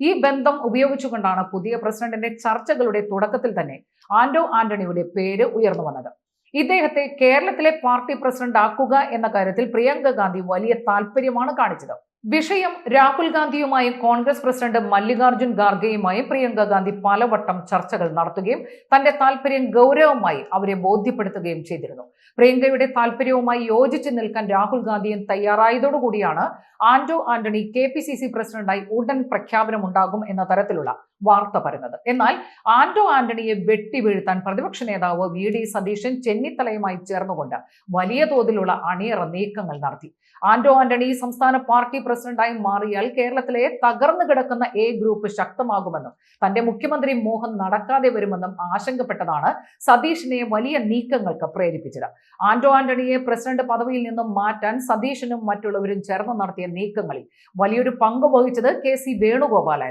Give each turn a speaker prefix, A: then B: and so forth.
A: ഈ ബന്ധം ഉപയോഗിച്ചുകൊണ്ടാണ് പുതിയ പ്രസിഡന്റിന്റെ ചർച്ചകളുടെ തുടക്കത്തിൽ തന്നെ ആന്റോ ആന്റണിയുടെ പേര് ഉയർന്നു വന്നത്. ഇദ്ദേഹത്തെ കേരളത്തിലെ പാർട്ടി പ്രസിഡന്റ് ആക്കുക എന്ന കാര്യത്തിൽ പ്രിയങ്ക ഗാന്ധി വലിയ താല്പര്യമാണ് കാണിച്ചത്. വിഷയം രാഹുൽ ഗാന്ധിയുമായും കോൺഗ്രസ് പ്രസിഡന്റ് മല്ലികാർജുൻ ഖാർഗെയുമായും പ്രിയങ്ക ഗാന്ധി പലവട്ടം ചർച്ചകൾ നടത്തുകയും തന്റെ താല്പര്യം ഗൗരവമായി അവരെ ബോധ്യപ്പെടുത്തുകയും ചെയ്തിരുന്നു. പ്രിയങ്കയുടെ താല്പര്യവുമായി യോജിച്ച് നിൽക്കാൻ രാഹുൽ ഗാന്ധിയും തയ്യാറായതോടുകൂടിയാണ് Anto Antony K P C C പ്രസിഡന്റായി ഉടൻ പ്രഖ്യാപനമുണ്ടാകും എന്ന തരത്തിലുള്ള വാർത്ത പറയുന്നത് എന്നാൽ ആന്റോ ആന്റണിയെ വെട്ടി വീഴ്ത്താൻ പ്രതിപക്ഷ നേതാവ് വി ഡി സതീശൻ ചെന്നിത്തലയുമായി ചേർന്നുകൊണ്ട് വലിയ തോതിലുള്ള അണിയറ നീക്കങ്ങൾ നടത്തി. ആന്റോ ആന്റണി സംസ്ഥാന പാർട്ടി പ്രസിഡന്റായി മാറിയാൽ കേരളത്തിലെ തകർന്നു കിടക്കുന്ന എ ഗ്രൂപ്പ് ശക്തമാകുമെന്നും തന്റെ മുഖ്യമന്ത്രി മോഹൻ നടക്കാതെ വരുമെന്നും ആശങ്കപ്പെട്ടതാണ് സതീഷിനെ വലിയ നീക്കങ്ങൾക്ക് പ്രേരിപ്പിച്ചത്. ആന്റോ ആന്റണിയെ പ്രസിഡന്റ് പദവിയിൽ നിന്നും മാറ്റാൻ സതീഷിനും മറ്റുള്ളവരും ചേർന്ന് നടത്തിയ നീക്കങ്ങളിൽ വലിയൊരു പങ്ക് വഹിച്ചത് കെ സി വേണുഗോപാലായിരുന്നു.